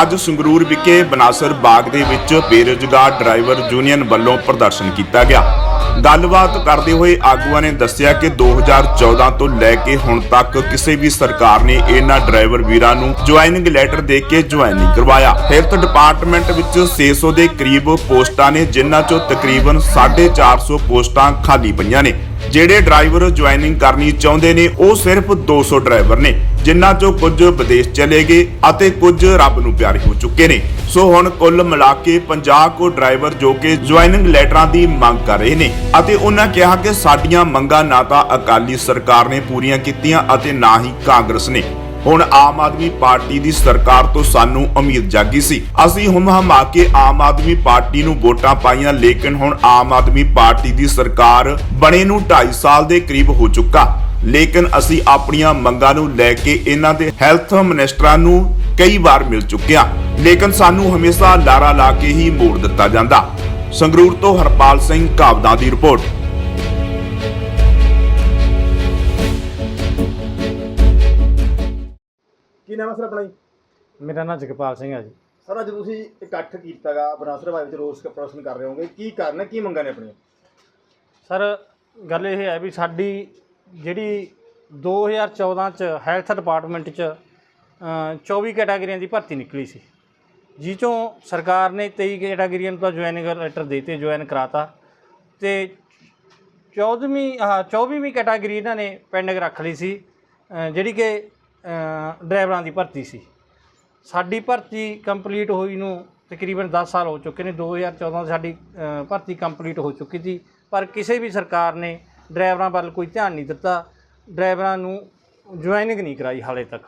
ਅੱਜ ਸੰਗਰੂਰ ਵਿਖੇ ਬਨਾਸਰ ਬਾਗ ਦੇ ਵਿੱਚ ਬੇਰੁਜ਼ਗਾਰ ਡਰਾਈਵਰ ਯੂਨੀਅਨ ਵੱਲੋਂ ਪ੍ਰਦਰਸ਼ਨ ਕੀਤਾ ਗਿਆ। ਗੱਲਬਾਤ ਕਰਦੇ ਹੋਏ ਆਗੂਆਂ ਨੇ ਦੱਸਿਆ ਕਿ 2014 ਤੋਂ ਲੈ ਕੇ ਹੁਣ ਤੱਕ ਕਿਸੇ ਵੀ ਸਰਕਾਰ ਨੇ ਇਹਨਾਂ ਡਰਾਈਵਰ ਵੀਰਾਂ ਨੂੰ ਜੁਆਇਨਿੰਗ ਲੈਟਰ ਦੇ ਕੇ ਜੁਆਇਨ ਨਹੀਂ ਕਰਵਾਇਆ। ਹੈਲਥ ਡਿਪਾਰਟਮੈਂਟ ਵਿੱਚ 600 ਦੇ ਕਰੀਬ ਪੋਸਟਾਂ ਨੇ, ਜਿਨ੍ਹਾਂ ਚੋਂ ਤਕਰੀਬਨ 450 ਪੋਸਟਾਂ ਖਾਲੀ ਪਈਆਂ ਨੇ। ਜਿਹੜੇ ਡਰਾਈਵਰ ਜੁਆਇਨਿੰਗ ਕਰਨੀ ਚਾਹੁੰਦੇ ਨੇ, ਉਹ ਸਿਰਫ 200 ਡਰਾਈਵਰ ਨੇ, ਜਿਨ੍ਹਾਂ ਚੋਂ ਕੁਝ ਵਿਦੇਸ਼ ਚਲੇ ਗਏ ਅਤੇ ਕੁਝ ਰੱਬ ਨੂੰ ਪਿਆਰੇ ਹੋ ਚੁੱਕੇ ਨੇ। ਸੋ ਹੁਣ ਕੁੱਲ ਮਿਲਾ ਕੇ 50 ਕੋ ਡਰਾਈਵਰ ਜੋ ਕਿ ਜੁਆਇਨਿੰਗ ਲੈਟਰਾਂ ਦੀ ਮੰਗ ਕਰ ਰਹੇ ਨੇ ਅਤੇ ਉਹਨਾਂ ਕਿਹਾ ਕਿ ਸਾਡੀਆਂ ਮੰਗਾਂ ਨਾ ਤਾਂ ਅਕਾਲੀ ਸਰਕਾਰ ਨੇ ਪੂਰੀਆਂ ਕੀਤੀਆਂ ਅਤੇ ਨਾ ਹੀ ਕਾਂਗਰਸ ਨੇ। ਹੁਣ ਆਮ ਆਦਮੀ ਪਾਰਟੀ ਦੀ ਸਰਕਾਰ ਤੋਂ ਸਾਨੂੰ ਉਮੀਦ ਜਾਗੀ ਸੀ। ਅਸੀਂ ਹਮ ਹਮਾ ਕੇ ਆਮ ਆਦਮੀ ਪਾਰਟੀ ਨੂੰ ਵੋਟਾਂ ਪਾਈਆਂ, ਲੇਕਿਨ ਹੁਣ ਆਮ ਆਦਮੀ ਪਾਰਟੀ ਦੀ ਸਰਕਾਰ ਬਣੇ ਨੂੰ 2.5 ਸਾਲ ਦੇ ਕਰੀਬ ਹੋ ਚੁੱਕਾ। ਲੇਕਿਨ ਅਸੀਂ ਆਪਣੀਆਂ ਮੰਗਾਂ ਨੂੰ ਲੈ ਕੇ ਇਹਨਾਂ ਦੇ ਹੈਲਥ ਮਿਨਿਸਟਰਾਂ ਨੂੰ ਕਈ ਵਾਰ ਮਿਲ ਚੁੱਕਿਆ। ਲੇਕਿਨ ਸਾਨੂੰ ਹਮੇਸ਼ਾ ਲਾਰਾ ਲਾ ਕੇ ਹੀ ਮੋੜ ਦਿੱਤਾ ਜਾਂਦਾ। ਸੰਗਰੂਰ ਤੋਂ ਹਰਪਾਲ ਸਿੰਘ ਕਾਬਦਾ ਦੀ ਰਿਪੋਰਟ। ਨਾਮ ਸਰ ਆਪਣਾ ਜੀ? ਮੇਰਾ ਨਾਮ ਜਗਪਾਲ ਸਿੰਘ ਹੈ ਜੀ। ਸਰ ਅੱਜ ਤੁਸੀਂ ਇਕੱਠ ਕੀਤਾਗਾ ਬਨਾਸਰ ਭਾਈ ਵਿੱਚ ਰੋਸ ਪ੍ਰਦਰਸ਼ਨ ਕਰ ਰਹੇ ਹੋਗੇ ਕੀ ਕਾਰਨ ਹੈ? ਕੀ ਮੰਗਾਂ ਨੇ ਆਪਣੀਆਂ? ਸਰ ਗੱਲ ਇਹ ਹੈ ਵੀ ਸਾਡੀ ਜਿਹੜੀ 2014 ਚ ਹੈਲਥ ਡਿਪਾਰਟਮੈਂਟ ਚ ਅ, 24 ਕੈਟਾਗਰੀਆਂ ਦੀ ਭਰਤੀ ਨਿਕਲੀ ਸੀ। ਜਿਹ ਚੋਂ ਸਰਕਾਰ ਨੇ 23 ਕੈਟਾਗਰੀਆਂ ਨੂੰ ਤਾਂ ਜੁਆਇਨਿੰਗ ਲੈਟਰ ਦੇਤੇ ਜੁਆਇਨ ਕਰਾਤਾ। ਤੇ 14ਵੀਂ ਆਹ 24ਵੀਂ ਕੈਟਾਗਰੀ ਇਹਨਾਂ ਨੇ ਪੈਂਡਿੰਗ ਰੱਖ ਲਈ ਸੀ। ਅ, ਜਿਹੜੀ ਕਿ ਡਰਾਈਵਰਾਂ ਦੀ ਭਰਤੀ ਸੀ। ਸਾਡੀ ਭਰਤੀ ਕੰਪਲੀਟ ਹੋਈ ਨੂੰ ਤਕਰੀਬਨ 10 ਸਾਲ ਹੋ ਚੁੱਕੇ ਨੇ। 2014 ਸਾਡੀ ਭਰਤੀ ਕੰਪਲੀਟ ਹੋ ਚੁੱਕੀ ਸੀ। ਪਰ ਕਿਸੇ ਵੀ ਸਰਕਾਰ ਨੇ ਡਰਾਈਵਰਾਂ ਵੱਲ ਕੋਈ ਧਿਆਨ ਨਹੀਂ ਦਿੱਤਾ। ਡਰਾਈਵਰਾਂ ਨੂੰ ਜੁਆਇਨਿੰਗ ਨਹੀਂ ਕਰਾਈ ਹਾਲੇ ਤੱਕ।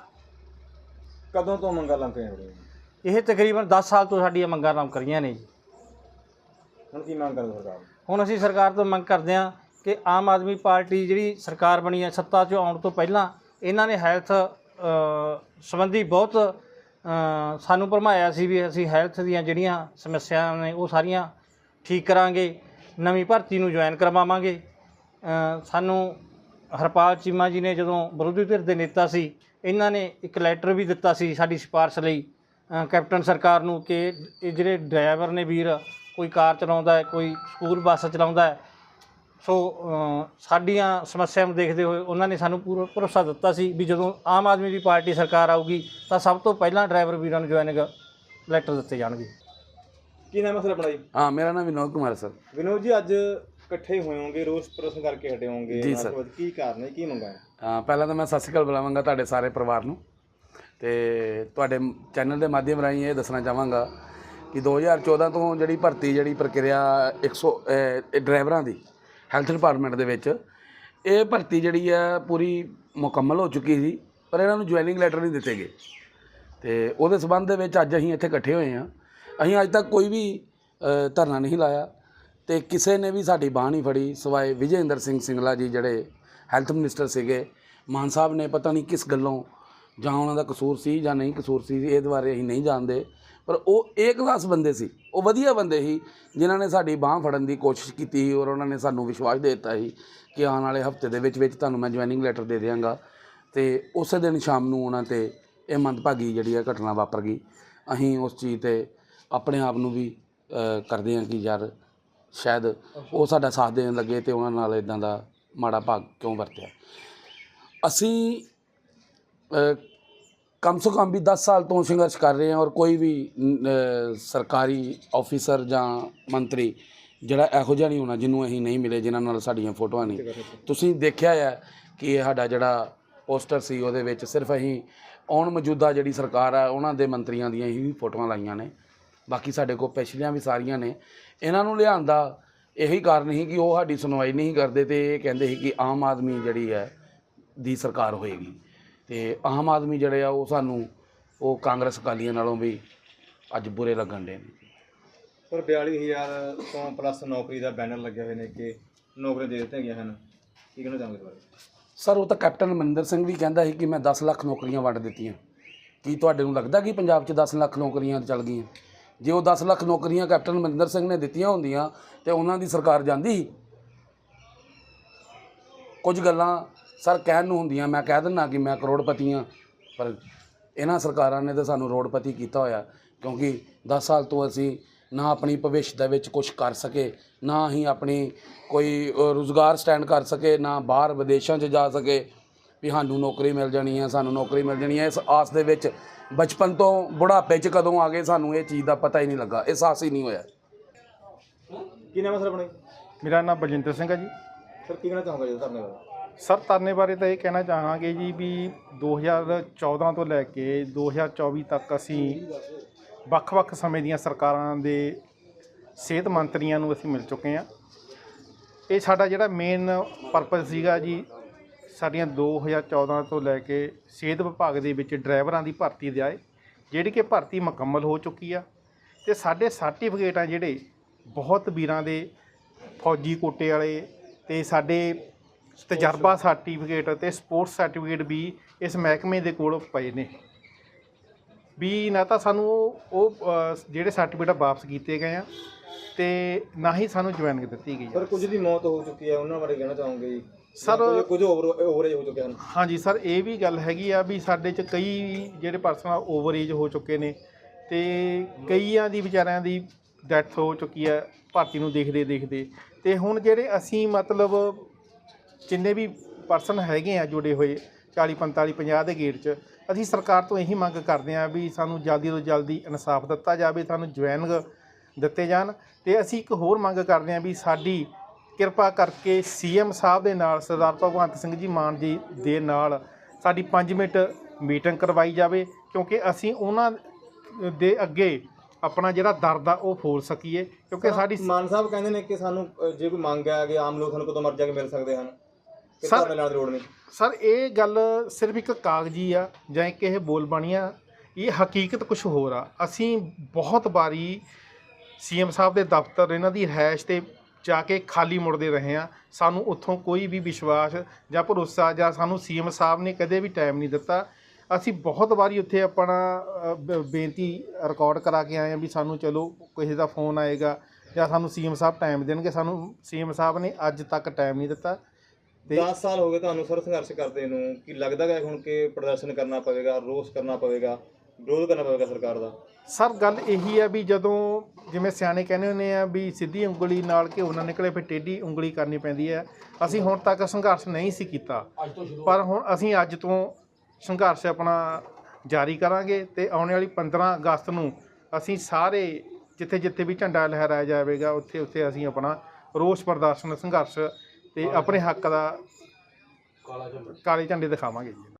ਕਦੋਂ ਤੋਂ ਮੰਗਾਂ ਲੰਕੀਆਂ ਹੋ ਇਹ ਤਕਰੀਬਨ 10 ਸਾਲ ਤੋਂ ਸਾਡੀਆਂ ਮੰਗਾਂ ਨਾਮ ਕਰੀਆਂ ਨੇ ਜੀ। ਹੁਣ ਕੀ ਮੰਗ ਕਰਦੇ ਸਰਕਾਰ ਹੁਣ ਅਸੀਂ ਸਰਕਾਰ ਤੋਂ ਮੰਗ ਕਰਦੇ ਹਾਂ ਕਿ ਆਮ ਆਦਮੀ ਪਾਰਟੀ ਜਿਹੜੀ ਸਰਕਾਰ ਬਣੀ ਹੈ ਸੱਤਾ 'ਚ ਆਉਣ ਤੋਂ ਪਹਿਲਾਂ ਇਹਨਾਂ ਨੇ ਹੈਲਥ ਸੰਬੰਧੀ ਬਹੁਤ ਸਾਨੂੰ ਭਰਮਾਇਆ ਸੀ ਵੀ ਅਸੀਂ ਹੈਲਥ ਦੀਆਂ ਜਿਹੜੀਆਂ ਸਮੱਸਿਆਵਾਂ ਨੇ ਉਹ ਸਾਰੀਆਂ ਠੀਕ ਕਰਾਂਗੇ, ਨਵੀਂ ਭਰਤੀ ਨੂੰ ਜੁਆਇਨ ਕਰਵਾਵਾਂਗੇ। ਸਾਨੂੰ ਹਰਪਾਲ ਚੀਮਾ ਜੀ ਨੇ ਜਦੋਂ ਵਿਰੋਧੀ ਧਿਰ ਦੇ ਨੇਤਾ ਸੀ, ਇਹਨਾਂ ਨੇ ਇੱਕ ਲੈਟਰ ਵੀ ਦਿੱਤਾ ਸੀ ਸਾਡੀ ਸਿਫਾਰਿਸ਼ ਲਈ ਕੈਪਟਨ ਸਰਕਾਰ ਨੂੰ ਕਿ ਇਹ ਜਿਹੜੇ ਡਰਾਈਵਰ ਨੇ ਵੀਰ, ਕੋਈ ਕਾਰ ਚਲਾਉਂਦਾ ਹੈ, ਕੋਈ ਸਕੂਲ ਬੱਸ ਚਲਾਉਂਦਾ ਹੈ ਸੋ ਸਾਡੀਆਂ ਸਮੱਸਿਆਵਾਂ ਨੂੰ ਦੇਖਦੇ ਹੋਏ ਉਹਨਾਂ ਨੇ ਸਾਨੂੰ ਪੂਰਾ ਭਰੋਸਾ ਦਿੱਤਾ ਸੀ ਵੀ ਜਦੋਂ ਆਮ ਆਦਮੀ ਦੀ ਪਾਰਟੀ ਸਰਕਾਰ ਆਊਗੀ ਤਾਂ ਸਭ ਤੋਂ ਪਹਿਲਾਂ ਡਰਾਈਵਰ ਵੀਰਾਂ ਨੂੰ ਜੁਆਇਨਿੰਗ ਲੈਟਰ ਦਿੱਤੇ ਜਾਣਗੇ। ਕੀ ਨਾਮ ਹੈ ਸਰ ਆਪਣਾ ਜੀ? ਹਾਂ ਮੇਰਾ ਨਾਮ ਵਿਨੋਦ ਕੁਮਾਰ ਸਰ। ਵਿਨੋਦ ਜੀ ਅੱਜ ਇਕੱਠੇ ਹੋਏ ਹੋਗੇ ਰੋਸ ਪ੍ਰਦਰਸ਼ਨ ਕਰਕੇ ਹਟੇ ਹੋਗੇ ਜੀ ਸਰ। ਕੀ ਕਾਰਨ ਹੈ ਕੀ ਮੰਗਾਂ ਹੈ? ਹਾਂ ਪਹਿਲਾਂ ਤਾਂ ਮੈਂ ਸਤਿ ਸ਼੍ਰੀ ਅਕਾਲ ਬੁਲਾਵਾਂਗਾ ਤੁਹਾਡੇ ਸਾਰੇ ਪਰਿਵਾਰ ਨੂੰ। ਤੇ ਤੁਹਾਡੇ ਚੈਨਲ ਦੇ ਮਾਧਿਅਮ ਰਾਹੀਂ ਇਹ ਦੱਸਣਾ ਚਾਹਾਂਗਾ ਕਿ 2014 ਤੋਂ ਜਿਹੜੀ ਭਰਤੀ ਜਿਹੜੀ ਪ੍ਰਕਿਰਿਆ 100 ਅਹ, ਇਹ ਡਰਾਈਵਰਾਂ ਦੀ ਹੈਲਥ ਡਿਪਾਰਟਮੈਂਟ ਦੇ ਵਿੱਚ। ਇਹ ਭਰਤੀ ਜਿਹੜੀ ਹੈ ਪੂਰੀ ਮੁਕੰਮਲ ਹੋ ਚੁੱਕੀ ਸੀ, ਪਰ ਇਹਨਾਂ ਨੂੰ ਜੁਆਇਨਿੰਗ ਲੈਟਰ ਨਹੀਂ ਦਿੱਤੇ ਗਏ। ਤੇ ਉਹਦੇ ਸਬੰਧ ਦੇ ਵਿੱਚ ਅੱਜ ਅਸੀਂ ਇੱਥੇ ਇਕੱਠੇ ਹੋਏ ਹਾਂ। ਅਸੀਂ ਅੱਜ ਤੱਕ ਕੋਈ ਵੀ ਧਰਨਾ ਨਹੀਂ ਲਾਇਆ। ਤੇ ਕਿਸੇ ਨੇ ਵੀ ਸਾਡੀ ਬਾਹ ਨਹੀਂ ਫੜੀ। ਸਿਵਾਏ ਵਿਜੇਂਦਰ ਸਿੰਘ ਸਿੰਗਲਾ ਜੀ ਜਿਹੜੇ ਹੈਲਥ ਮਿਨਿਸਟਰ ਸੀਗੇ। ਮਾਨ ਸਾਹਿਬ ਨੇ ਪਤਾ ਨਹੀਂ ਕਿਸ ਗੱਲੋਂ, ਜਾਂ ਉਹਨਾਂ ਦਾ ਕਸੂਰ ਸੀ ਜਾਂ ਨਹੀਂ ਕਸੂਰ ਸੀ ਇਹਦੇ ਬਾਰੇ ਅਸੀਂ ਨਹੀਂ ਜਾਣਦੇ। ਪਰ ਉਹ ਏ ਕਲਾਸ ਬੰਦੇ ਸੀ, ਉਹ ਵਧੀਆ ਬੰਦੇ ਸੀ, ਜਿਨ੍ਹਾਂ ਨੇ ਸਾਡੀ ਬਾਹ ਫੜਨ ਦੀ ਕੋਸ਼ਿਸ਼ ਕੀਤੀ ਸੀ ਔਰ ਉਹਨਾਂ ਨੇ ਸਾਨੂੰ ਵਿਸ਼ਵਾਸ ਦੇ ਦਿੱਤਾ ਸੀ ਕਿ ਆਉਣ ਵਾਲੇ ਹਫ਼ਤੇ ਦੇ ਵਿੱਚ ਵਿੱਚ ਤੁਹਾਨੂੰ ਮੈਂ ਜੁਆਇਨਿੰਗ ਲੈਟਰ ਦੇ ਦਿਆਂਗਾ। ਤੇ ਉਸੇ ਦਿਨ ਸ਼ਾਮ ਨੂੰ ਉਹਨਾਂ ਤੇ ਇਹ ਮੰਦਭਾਗੀ ਜਿਹੜੀ ਹੈ ਘਟਨਾ ਵਾਪਰ ਗਈ। ਅਸੀਂ ਉਸ ਚੀਜ਼ ਤੇ ਆਪਣੇ ਆਪ ਨੂੰ ਵੀ ਕਰਦੇ ਹਾਂ ਕਿ ਯਾਰ ਸ਼ਾਇਦ ਉਹ ਸਾਡਾ ਸਾਥ ਦੇਣ ਲੱਗੇ ਤੇ ਉਹਨਾਂ ਨਾਲ ਇਦਾਂ ਦਾ ਮਾੜਾ ਭਾਗ ਕਿਉਂ ਵਰਤਿਆ। ਅਸੀਂ ਕਮ ਸੋ ਕਮ ਵੀ 10 ਸਾਲ ਤੋਂ ਸੰਘਰਸ਼ ਕਰ ਰਹੇ ਹਾਂ ਔਰ ਕੋਈ ਵੀ ਸਰਕਾਰੀ ਆਫੀਸਰ ਜਾਂ ਮੰਤਰੀ ਜਿਹੜਾ ਇਹੋ ਜਿਹਾ ਨਹੀਂ ਹੋਣਾ ਜਿਹਨੂੰ ਅਸੀਂ ਨਹੀਂ ਮਿਲੇ, ਜਿਨ੍ਹਾਂ ਨਾਲ ਸਾਡੀਆਂ ਫੋਟੋਆਂ ਨਹੀਂ। ਤੁਸੀਂ ਦੇਖਿਆ ਹੈ ਕਿ ਇਹ ਸਾਡਾ ਜਿਹੜਾ ਪੋਸਟਰ ਸੀ ਉਹਦੇ ਵਿੱਚ ਸਿਰਫ ਅਸੀਂ ਆਉਣ ਮੌਜੂਦਾ ਜਿਹੜੀ ਸਰਕਾਰ ਆ, ਉਹਨਾਂ ਦੇ ਮੰਤਰੀਆਂ ਦੀਆਂ ਹੀ ਫੋਟੋਆਂ ਲਾਈਆਂ ਨੇ। ਬਾਕੀ ਸਾਡੇ ਕੋਲ ਪਿਛਲੀਆਂ ਵੀ ਸਾਰੀਆਂ ਨੇ। ਇਹਨਾਂ ਨੂੰ ਲਿਆਉਣ ਦਾ ਇਹੀ ਕਾਰਨ ਸੀ ਕਿ ਉਹ ਸਾਡੀ ਸੁਣਵਾਈ ਨਹੀਂ ਕਰਦੇ ਤੇ ਇਹ ਕਹਿੰਦੇ ਸੀ ਕਿ ਆਮ ਆਦਮੀ ਜਿਹੜੀ ਹੈ, ਦੀ ਸਰਕਾਰ ਹੋਏਗੀ। ਤੇ ਆਮ ਆਦਮੀ ਜਿਹੜੇ ਆ ਉਹ ਸਾਨੂੰ ਉਹ ਕਾਂਗਰਸ ਅਕਾਲੀਆਂ ਨਾਲੋਂ ਵੀ ਅੱਜ ਬੁਰੇ ਲੱਗਣ ਦੇ ਨੇ। ਪਰ 42000 ਤੋਂ ਪਲੱਸ ਨੌਕਰੀ ਦਾ ਬੈਨਰ ਲੱਗਿਆ ਹੋਏ ਨੇ ਕਿ ਨੌਕਰੀਆਂ ਦੇ ਦਿੱਤੀਆਂ ਗਈਆਂ ਹਨ। ਕੀ ਕਹਿਣਾ ਇਸ ਬਾਰੇ? ਸਰ ਉਹ ਤਾਂ ਕੈਪਟਨ ਅਮਰਿੰਦਰ ਸਿੰਘ ਵੀ ਕਹਿੰਦਾ ਸੀ ਕਿ ਮੈਂ 10 ਲੱਖ ਨੌਕਰੀਆਂ ਵੰਡ ਦਿੱਤੀਆਂ। ਕੀ ਤੁਹਾਡੇ ਨੂੰ ਲੱਗਦਾ ਕਿ ਪੰਜਾਬ 'ਚ 10 ਲੱਖ ਨੌਕਰੀਆਂ ਚੱਲ ਗਈਆਂ? ਜੇ ਉਹ 10 ਲੱਖ ਨੌਕਰੀਆਂ ਕੈਪਟਨ ਅਮਰਿੰਦਰ ਸਿੰਘ ਨੇ ਦਿੱਤੀਆਂ ਹੁੰਦੀਆਂ ਤੇ ਉਹਨਾਂ ਦੀ ਸਰਕਾਰ ਜਾਂਦੀ ਕੁਝ ਗੱਲਾਂ ਸਰ ਕਹਿਣ ਨੂੰ ਹੁੰਦੀਆਂ ਮੈਂ ਕਹਿ ਦਿੰਦਾ ਕਿ ਮੈਂ ਕਰੋੜਪਤੀ ਹਾਂ ਪਰ ਇਹਨਾਂ ਸਰਕਾਰਾਂ ਨੇ ਤਾਂ ਸਾਨੂੰ ਰੋਡਪਤੀ ਕੀਤਾ ਹੋਇਆ ਕਿਉਂਕਿ 10 ਸਾਲ ਤੋਂ ਅਸੀਂ ਨਾ ਆਪਣੀ ਭਵਿੱਖ ਦੇ ਵਿੱਚ ਕੁਝ ਕਰ ਸਕੇ ਨਾ ਹੀ ਆਪਣੀ ਕੋਈ ਰੁਜ਼ਗਾਰ ਸਟੈਂਡ ਕਰ ਸਕੇ ਨਾ ਬਾਹਰ ਵਿਦੇਸ਼ਾਂ 'ਚ ਜਾ ਸਕੇ ਵੀ ਸਾਨੂੰ ਨੌਕਰੀ ਮਿਲ ਜਾਣੀ ਹੈ ਸਾਨੂੰ ਨੌਕਰੀ ਮਿਲ ਜਾਣੀ ਹੈ। ਇਸ ਆਸ ਦੇ ਵਿੱਚ ਬਚਪਨ ਤੋਂ ਬੁਢਾਪੇ 'ਚ ਕਦੋਂ ਆ ਗਏ ਸਾਨੂੰ ਇਹ ਚੀਜ਼ ਦਾ ਪਤਾ ਹੀ ਨਹੀਂ ਲੱਗਾ ਅਹਿਸਾਸ ਹੀ ਨਹੀਂ ਹੋਇਆ। ਕੀ ਨਾਮ ਹੈ ਸਰ ਆਪਣੇ ਮੇਰਾ ਨਾਮ ਬਲਜਿੰਦਰ ਸਿੰਘ ਹੈ ਜੀ। ਸਰ ਕੀ ਕਹਿਣਾ ਚਾਹੋਗੇ ਜੀ ਬਾਰੇ ਸਰ ਧਰਨੇ ਬਾਰੇ ਤਾਂ ਇਹ ਕਹਿਣਾ ਚਾਹਾਂਗੇ ਜੀ ਵੀ 2014 ਤੋਂ ਲੈ ਕੇ 2024 ਤੱਕ ਅਸੀਂ ਵੱਖ-ਵੱਖ ਸਮੇਂ ਦੀਆਂ ਸਰਕਾਰਾਂ ਦੇ ਸਿਹਤ ਮੰਤਰੀਆਂ ਨੂੰ ਅਸੀਂ ਮਿਲ ਚੁੱਕੇ ਹਾਂ। ਇਹ ਸਾਡਾ ਜਿਹੜਾ ਮੇਨ ਪਰਪਸ ਸੀਗਾ ਜੀ, ਸਾਡੀਆਂ 2014 ਤੋਂ ਲੈ ਕੇ ਸਿਹਤ ਵਿਭਾਗ ਦੇ ਵਿੱਚ ਡਰਾਈਵਰਾਂ ਦੀ ਭਰਤੀ ਦੇ ਆਏ, ਜਿਹੜੀ ਕਿ ਭਰਤੀ ਮੁਕੰਮਲ ਹੋ ਚੁੱਕੀ ਆ। ਤੇ ਸਾਡੇ ਸਰਟੀਫਿਕੇਟ ਆ ਜਿਹੜੇ ਬਹੁਤ ਵੀਰਾਂ ਦੇ ਫੌਜੀ ਕੋਟੇ ਵਾਲੇ ਤੇ ਸਾਡੇ ਤਜਰਬਾ ਸਰਟੀਫਿਕੇਟ ਤੇ ਸਪੋਰਟਸ ਸਰਟੀਫਿਕੇਟ ਵੀ ਇਸ ਮਹਿਕਮੇ ਦੇ ਕੋਲ ਪਏ ਨੇ। ਵੀ ਨਾ ਤਾਂ ਸਾਨੂੰ ਉਹ ਜਿਹੜੇ ਸਰਟੀਫਿਕੇਟ ਵਾਪਸ ਕੀਤੇ ਗਏ ਆ ਤੇ ਨਾ ਹੀ ਸਾਨੂੰ ਜੁਆਇਨਿੰਗ ਦਿੱਤੀ ਗਈ ਸਰ ਕੁਝ ਦੀ ਮੌਤ ਹੋ ਚੁੱਕੀ ਹੈ ਉਹਨਾਂ ਬਾਰੇ ਕਹਿਣਾ ਚਾਹੋਗੇ ਜੀ? ਸਰ- ਕੁਝ- ਓਵਰ ਓਵਰੇਜ ਹੋ ਚੁੱਕੇ ਹਨ ਹਾਂਜੀ ਸਰ ਇਹ ਵੀ ਗੱਲ ਹੈਗੀ ਆ ਵੀ ਸਾਡੇ ਚ ਕਈ ਜਿਹੜੇ ਪਰਸਨ ਓਵਰ ਏਜ ਹੋ ਚੁੱਕੇ ਨੇ ਤੇ ਕਈਆਂ ਦੀ ਵਿਚਾਰਿਆਂ ਦੀ ਡੈਥ ਹੋ ਚੁੱਕੀ ਆ ਭਰਤੀ ਨੂੰ ਦੇਖਦੇ ਦੇਖਦੇ ਤੇ ਹੁਣ ਜਿਹੜੇ ਅਸੀਂ ਮਤਲਬ ਜਿੰਨੇ ਵੀ ਪਰਸਨ ਹੈਗੇ ਆ ਜੁੜੇ ਹੋਏ 40 45 50 ਦੇ ਗੇੜ 'ਚ ਅਸੀਂ ਸਰਕਾਰ ਤੋਂ ਇਹੀ ਮੰਗ ਕਰਦੇ ਆ ਵੀ ਸਾਨੂੰ ਜਲਦੀ ਤੋਂ ਜਲਦੀ ਇਨਸਾਫ ਦਿੱਤਾ ਜਾਵੇ ਸਾਨੂੰ ਜੁਆਇਨਿੰਗ ਦਿੱਤੇ ਜਾਣ। ਤੇ ਅਸੀਂ ਇੱਕ ਹੋਰ ਮੰਗ ਕਰਦੇ ਆ ਵੀ ਸਾਡੀ ਕਿਰਪਾ ਕਰਕੇ ਸੀਐਮ ਸਾਹਿਬ ਦੇ ਨਾਲ ਸਰਦਾਰ ਭਗਵੰਤ ਸਿੰਘ ਜੀ ਮਾਨ ਜੀ ਦੇ ਨਾਲ ਸਾਡੀ 5 ਮਿੰਟ ਮੀਟਿੰਗ ਕਰਵਾਈ ਜਾਵੇ ਕਿਉਂਕਿ ਅਸੀਂ ਉਹਨਾਂ ਦੇ ਅੱਗੇ ਆਪਣਾ ਜਿਹੜਾ ਦਰਦ ਆ ਉਹ ਫੋਲ ਸਕੀਏ ਕਿਉਂਕਿ ਸਾਡੀ ਮਾਨ ਸਾਹਿਬ ਕਹਿੰਦੇ ਨੇ ਕਿ ਸਾਨੂੰ ਜੇ ਕੋਈ ਮੰਗ ਹੈ ਕਿ ਆਮ ਲੋਕ ਸਾਨੂੰ ਕਦੋਂ ਮਰਜ਼ੀ ਆ ਕੇ ਮਿਲ ਸਕਦੇ ਹਨ। ਸਰ- ਲਾਉਣ ਦੀ ਲੋੜ ਨਹੀਂ। ਸਰ ਇਹ ਗੱਲ ਸਿਰਫ ਇੱਕ ਕਾਗਜ਼ੀ ਆ ਜਾਂ ਇੱਕ ਇਹ ਬੋਲ ਬਾਣੀ ਆ ਇਹ ਹਕੀਕਤ ਕੁਝ ਹੋਰ ਆ। ਅਸੀਂ ਬਹੁਤ ਵਾਰੀ ਸੀਐਮ ਸਾਹਿਬ ਦੇ ਦਫ਼ਤਰ ਇਹਨਾਂ ਦੀ ਰਿਹਾਇਸ਼ ਤੇ ਜਾ ਕੇ ਖਾਲੀ ਮੁੜਦੇ ਰਹੇ ਆ। ਸਾਨੂੰ ਉੱਥੋਂ ਕੋਈ ਵੀ ਵਿਸ਼ਵਾਸ ਜਾਂ ਭਰੋਸਾ ਜਾਂ ਸਾਨੂੰ ਸੀਐਮ ਸਾਹਿਬ ਨੇ ਕਦੇ ਵੀ ਟਾਈਮ ਨਹੀਂ ਦਿੱਤਾ। ਅਸੀਂ ਬਹੁਤ ਵਾਰੀ ਉੱਥੇ ਆਪਣਾ ਬੇਨਤੀ ਰਿਕਾਰਡ ਕਰਾ ਕੇ ਆਏ ਆ ਵੀ ਸਾਨੂੰ ਚਲੋ ਕਿਸੇ ਦਾ ਫੋਨ ਆਏਗਾ ਜਾਂ ਸਾਨੂੰ ਸੀਐਮ ਸਾਹਿਬ ਟਾਈਮ ਦੇਣਗੇ। ਸਾਨੂੰ ਸੀਐਮ ਸਾਹਿਬ ਨੇ ਅੱਜ ਤੱਕ ਟਾਈਮ ਨਹੀਂ ਦਿੱਤਾ। 10 ਸਾਲ ਹੋ ਗਏ ਤੁਹਾਨੂੰ ਸਰ ਸੰਘਰਸ਼ ਕਰਦੇ ਨੂੰ ਕੀ ਲੱਗਦਾ ਹੈ ਹੁਣ ਕਿ ਪ੍ਰਦਰਸ਼ਨ ਕਰਨਾ ਪਵੇਗਾ ਰੋਸ ਕਰਨਾ ਪਵੇਗਾ ਵਿਰੋਧ ਕਰਨਾ ਪਵੇਗਾ ਸਰਕਾਰ ਦਾ? ਸਰ ਗੱਲ ਇਹੀ ਆ ਵੀ ਜਦੋਂ ਜਿਵੇਂ ਸਿਆਣੇ ਕਹਿੰਦੇ ਹੁੰਦੇ ਆ ਵੀ ਸਿੱਧੀ ਉਂਗਲੀ ਨਾਲ ਘਿਓ ਨਾ ਨਿਕਲੇ ਫਿਰ ਟੇਢੀ ਉਂਗਲੀ ਕਰਨੀ ਪੈਂਦੀ ਹੈ ਅਸੀਂ ਹੁਣ ਤੱਕ ਸੰਘਰਸ਼ ਨਹੀਂ ਸੀ ਕੀਤਾ। ਪਰ ਹੁਣ ਅਸੀਂ ਅੱਜ ਤੋਂ ਸੰਘਰਸ਼ ਆਪਣਾ ਜਾਰੀ ਕਰਾਂਗੇ ਤੇ ਆਉਣ ਵਾਲੀ 15 ਅਗਸਤ ਨੂੰ ਅਸੀਂ ਸਾਰੇ ਜਿੱਥੇ ਜਿੱਥੇ ਵੀ ਝੰਡਾ ਲਹਿਰਾਇਆ ਜਾਵੇਗਾ ਉੱਥੇ ਉੱਥੇ ਅਸੀਂ ਆਪਣਾ ਰੋਸ ਪ੍ਰਦਰਸ਼ਨ ਸੰਘਰਸ਼ ਤੇ ਆਪਣੇ ਹੱਕ ਦਾ ਕਾਲੇ ਝੰਡੇ ਦਿਖਾਵਾਂਗੇ ਜੀ।